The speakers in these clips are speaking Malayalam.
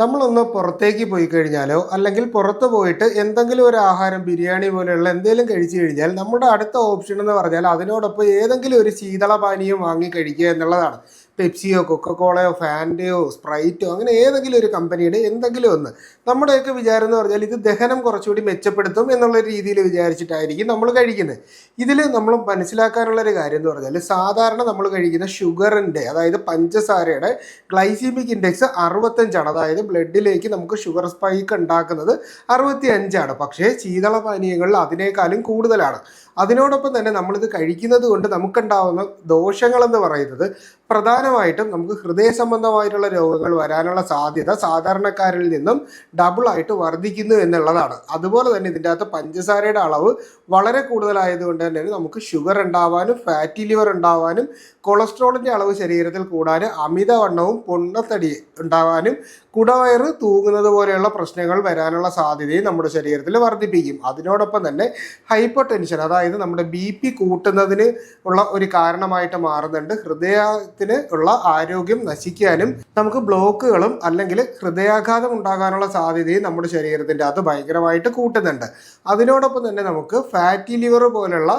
നമ്മളൊന്ന് പുറത്തേക്ക് പോയി കഴിഞ്ഞാലോ അല്ലെങ്കിൽ പുറത്ത് പോയിട്ട് എന്തെങ്കിലും ഒരു ആഹാരം ബിരിയാണി പോലെയുള്ള എന്തെങ്കിലും കഴിച്ചു കഴിഞ്ഞാൽ നമ്മുടെ അടുത്ത ഓപ്ഷൻ എന്ന് പറഞ്ഞാൽ അതിനോടൊപ്പം ഏതെങ്കിലും ഒരു ശീതളപാനീയം വാങ്ങി കഴിക്കുക എന്നുള്ളതാണ്. പെപ്സിയോ കൊക്കക്കോളയോ ഫാന്റയോ സ്പ്രൈറ്റോ അങ്ങനെ ഏതെങ്കിലും ഒരു കമ്പനിയുടെ എന്തെങ്കിലും ഒന്ന്. നമ്മുടെയൊക്കെ വിചാരം എന്ന് പറഞ്ഞാൽ ഇത് ദഹനം കുറച്ചുകൂടി മെച്ചപ്പെടുത്തും എന്നുള്ള രീതിയിൽ വിചാരിച്ചിട്ടായിരിക്കും നമ്മൾ കഴിക്കുന്നത്. ഇതിൽ നമ്മൾ മനസ്സിലാക്കാനുള്ള ഒരു കാര്യം എന്ന് പറഞ്ഞാൽ സാധാരണ നമ്മൾ കഴിക്കുന്ന ഷുഗറിന്റെ അതായത് പഞ്ചസാരയുടെ ഗ്ലൈസീമിക് ഇൻഡെക്സ് അറുപത്തഞ്ചാണ്. അതായത് ബ്ലഡിലേക്ക് നമുക്ക് ഷുഗർ സ്പൈക്ക് ഉണ്ടാക്കുന്നത് അറുപത്തി അഞ്ചാണ് പക്ഷേ ശീതള പാനീയങ്ങളിൽ അതിനേക്കാളും കൂടുതലാണ്. അതിനോടൊപ്പം തന്നെ നമ്മളിത് കഴിക്കുന്നത് കൊണ്ട് നമുക്കുണ്ടാവുന്ന ദോഷങ്ങളെന്ന് പറയുന്നത് പ്രധാനമായിട്ടും നമുക്ക് ഹൃദയ സംബന്ധമായിട്ടുള്ള രോഗങ്ങൾ വരാനുള്ള സാധ്യത സാധാരണക്കാരിൽ നിന്നും ഡബിൾ ആയിട്ട് വർദ്ധിക്കുന്നു എന്നുള്ളതാണ്. അതുപോലെ തന്നെ ഇതിന്റെ അകത്ത് പഞ്ചസാരയുടെ അളവ് വളരെ കൂടുതലായതുകൊണ്ട് തന്നെ നമുക്ക് ഷുഗർ ഉണ്ടാവാനും ഫാറ്റി ലിവർ ഉണ്ടാവാനും കൊളസ്ട്രോളിന്റെ അളവ് ശരീരത്തിൽ കൂടാനും അമിതവണ്ണവും പൊണ്ണത്തടി ഉണ്ടാവാനും കുടവയറ് തൂങ്ങുന്നത് പോലെയുള്ള പ്രശ്നങ്ങൾ വരാനുള്ള സാധ്യതയും നമ്മുടെ ശരീരത്തിൽ വർദ്ധിപ്പിക്കും. അതിനോടൊപ്പം തന്നെ ഹൈപ്പർ ടെൻഷൻ അതായത് നമ്മുടെ ബി പി കൂട്ടുന്നതിന് ഉള്ള ഒരു കാരണമായിട്ട് മാറുന്നുണ്ട്. ഹൃദയത്തിന് ഉള്ള ആരോഗ്യം നശിക്കാനും നമുക്ക് ബ്ലോക്കുകളും അല്ലെങ്കിൽ ഹൃദയാഘാതം ഉണ്ടാകാനുള്ള സാധ്യതയും നമ്മുടെ ശരീരത്തിന്റെ അത് ഭയങ്കരമായിട്ട് കൂട്ടുന്നുണ്ട്. അതിനോടൊപ്പം തന്നെ നമുക്ക് ഫാറ്റി ലിവർ പോലുള്ള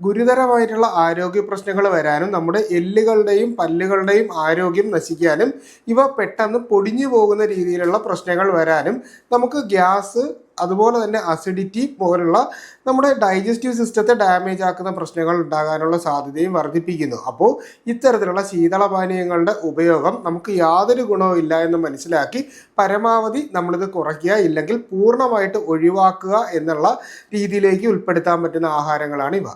ഗുരുതരമായിട്ടുള്ള ആരോഗ്യ പ്രശ്നങ്ങൾ വരാനും നമ്മുടെ എല്ലുകളുടെയും പല്ലുകളുടെയും ആരോഗ്യം നശിക്കാനും ഇവ പെട്ടെന്ന് പൊടിഞ്ഞു പോകുന്ന രീതിയിലുള്ള പ്രശ്നങ്ങൾ വരാനും നമുക്ക് ഗ്യാസ് അതുപോലെ തന്നെ അസിഡിറ്റി പോലുള്ള നമ്മുടെ ഡൈജസ്റ്റീവ് സിസ്റ്റത്തെ ഡാമേജ് ആക്കുന്ന പ്രശ്നങ്ങൾ ഉണ്ടാകാനുള്ള സാധ്യതയും വർദ്ധിപ്പിക്കുന്നു. അപ്പോൾ ഇത്തരത്തിലുള്ള ശീതളപാനീയങ്ങളുടെ ഉപയോഗം നമുക്ക് യാതൊരു ഗുണവും ഇല്ല എന്ന് മനസ്സിലാക്കി പരമാവധി നമ്മളിത് കുറയ്ക്കുക ഇല്ലെങ്കിൽ പൂർണമായിട്ട് ഒഴിവാക്കുക എന്നുള്ള രീതിയിലേക്ക് ഉൾപ്പെടുത്താൻ പറ്റുന്ന ആഹാരങ്ങളാണ് ഇവ.